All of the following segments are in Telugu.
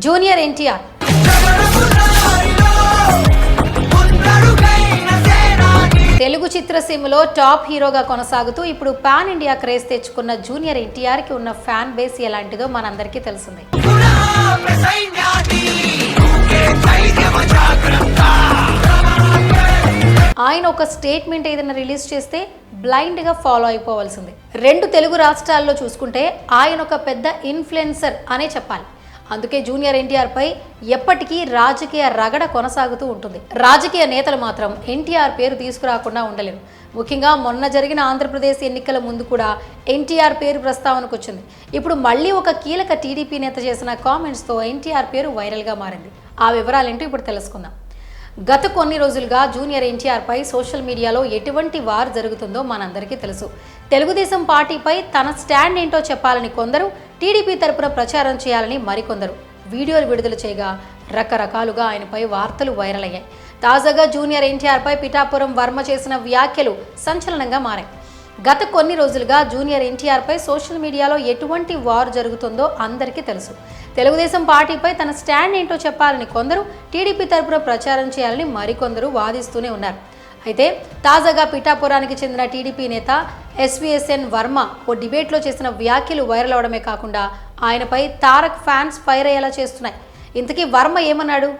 జూనియర్ ఎన్టీఆర్. తెలుగు చిత్రసీమలో టాప్ హీరోగా కొనసాగుతూ ఇప్పుడు పాన్ ఇండియా క్రేజ్ తెచ్చుకున్న జూనియర్ ఎన్టీఆర్కి ఉన్న ఫ్యాన్ బేస్ ఎలాంటిదో మనందరికీ తెలిసిందే. ఆయన ఒక స్టేట్మెంట్ ఏదైనా రిలీజ్ చేస్తే బ్లైండ్గా ఫాలో అయిపోవాల్సిందే. రెండు తెలుగు రాష్ట్రాల్లో చూసుకుంటే ఆయన ఒక పెద్ద ఇన్ఫ్లుయెన్సర్ అనే చెప్పాలి. అందుకే జూనియర్ ఎన్టీఆర్ పై ఎప్పటికీ రాజకీయ రగడ కొనసాగుతూ ఉంటుంది. రాజకీయ నేతలు మాత్రం ఎన్టీఆర్ పేరు తీసుకురాకుండా ఉండలేరు. ముఖ్యంగా మొన్న జరిగిన ఆంధ్రప్రదేశ్ ఎన్నికల ముందు కూడా ఎన్టీఆర్ పేరు ప్రస్తావనకు వచ్చింది. ఇప్పుడు మళ్ళీ ఒక కీలక టీడీపీ నేత చేసిన కామెంట్స్తో ఎన్టీఆర్ పేరు వైరల్గా మారింది. ఆ వివరాలేంటో ఇప్పుడు తెలుసుకుందాం. గత కొన్ని రోజులుగా జూనియర్ ఎన్టీఆర్పై సోషల్ మీడియాలో ఎటువంటి వార్ జరుగుతుందో మనందరికీ తెలుసు. తెలుగుదేశం పార్టీపై తన స్టాండ్ ఏంటో చెప్పాలని కొందరు టీడీపీ తరపున ప్రచారం చేయాలని మరికొందరు. వీడియోలు విడుదల చేయగా రకరకాలుగా ఆయనపై వార్తలు వైరల్ అయ్యాయి తాజాగా జూనియర్ ఎన్టీఆర్పై పిఠాపురం వర్మ చేసిన వ్యాఖ్యలు సంచలనంగా మారాయి. గత కొన్ని రోజులుగా జూనియర్ ఎన్టీఆర్పై సోషల్ మీడియాలో ఎటువంటి వార్ జరుగుతుందో అందరికీ తెలుసు. తెలుగుదేశం పార్టీపై తన స్టాండ్ ఏంటో చెప్పాలని కొందరు టీడీపీ తరపున ప్రచారం చేయాలని మరికొందరు వాదిస్తూనే ఉన్నారు. అయితే తాజాగా పిఠాపురానికి చెందిన టీడీపీ నేత ఎస్విఎస్ఎన్ వర్మ ఓ డిబేట్లో చేసిన వ్యాఖ్యలు వైరల్ అవడమే కాకుండా ఆయనపై తారక్ ఫ్యాన్స్ ఫైర్ అయ్యేలా చేస్తున్నాయి. ఇంతకీ వర్మ ఏమన్నాడు?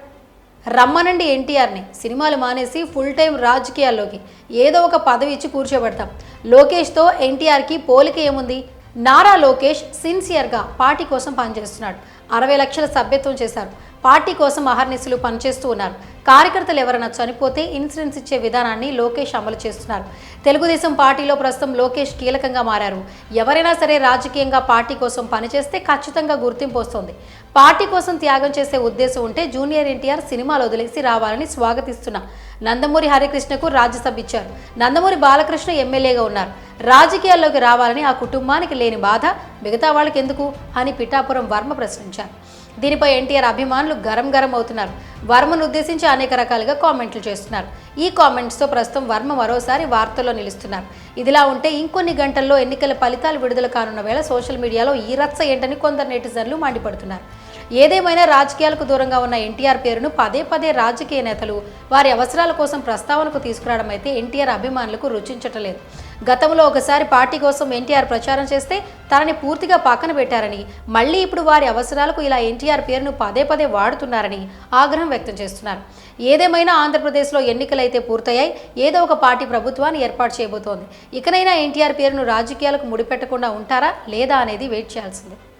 రమ్మనండి ఎన్టీఆర్ని. సినిమాలు మానేసి ఫుల్ టైం రాజకీయాల్లోకి. ఏదో ఒక పదవి ఇచ్చి కూర్చోబెడతాం. లోకేష్తో ఎన్టీఆర్కి పోలిక ఏముంది? నారా లోకేష్ సిన్సియర్గా పార్టీ కోసం పనిచేస్తున్నాడు. అరవై లక్షల సభ్యత్వం చేశారు. పార్టీ కోసం అహర్నిశలు పనిచేస్తూ ఉన్నారు. కార్యకర్తలు ఎవరైనా చనిపోతే ఇన్సూరెన్స్ ఇచ్చే విధానాన్ని లోకేష్ అమలు చేస్తున్నారు. తెలుగుదేశం పార్టీలో ప్రస్తుతం లోకేష్ కీలకంగా మారారు. ఎవరైనా సరే రాజకీయంగా పార్టీ కోసం పనిచేస్తే ఖచ్చితంగా గుర్తింపు వస్తుంది. పార్టీ కోసం త్యాగం చేసే ఉద్దేశం ఉంటే జూనియర్ ఎన్టీఆర్ సినిమాలు వదిలేసి రావాలని స్వాగతిస్తున్నా నందమూరి హరికృష్ణకు రాజ్యసభ ఇచ్చారు. నందమూరి బాలకృష్ణ ఎమ్మెల్యేగా ఉన్నారు. రాజకీయాల్లోకి రావాలని ఆ కుటుంబానికి లేని బాధ మిగతా వాళ్ళకి ఎందుకు అని పిఠాపురం వర్మ ప్రశ్నించారు. దీనిపై ఎన్టీఆర్ అభిమానులు గరం గరం అవుతున్నారు. వర్మను ఉద్దేశించి అనేక రకాలుగా కామెంట్లు చేస్తున్నారు. ఈ కామెంట్స్తో ప్రస్తుతం వర్మ మరోసారి వార్తల్లో నిలుస్తున్నారు. ఇదిలా ఉంటే ఇంకొన్ని గంటల్లో ఎన్నికల ఫలితాలు విడుదల కానున్న వేళ సోషల్ మీడియాలో ఈ రచ్చ ఏంటని కొందరు నెటిజన్లు మండిపడుతున్నారు. ఏదేమైనా రాజకీయాలకు దూరంగా ఉన్న ఎన్టీఆర్ పేరును పదే పదే రాజకీయ నేతలు వారి అవసరాల కోసం ప్రస్తావనకు తీసుకురావడం అయితే ఎన్టీఆర్ అభిమానులకు రుచించటలేదు. గతంలో ఒకసారి పార్టీ కోసం ఎన్టీఆర్ ప్రచారం చేస్తే తనని పూర్తిగా పక్కన పెట్టారని మళ్ళీ ఇప్పుడు వారి అవసరాలకు ఇలా ఎన్టీఆర్ పేరును పదే పదే వాడుతున్నారని ఆగ్రహం వ్యక్తం చేస్తున్నారు. ఏదేమైనా ఆంధ్రప్రదేశ్లో ఎన్నికలైతే పూర్తయ్యాయి ఏదో ఒక పార్టీ ప్రభుత్వాన్ని ఏర్పాటు చేయబోతోంది. ఇకనైనా ఎన్టీఆర్ పేరును రాజకీయాలకు ముడిపెట్టకుండా ఉంటారా లేదా అనేది వెయిట్ చేయాల్సిందే.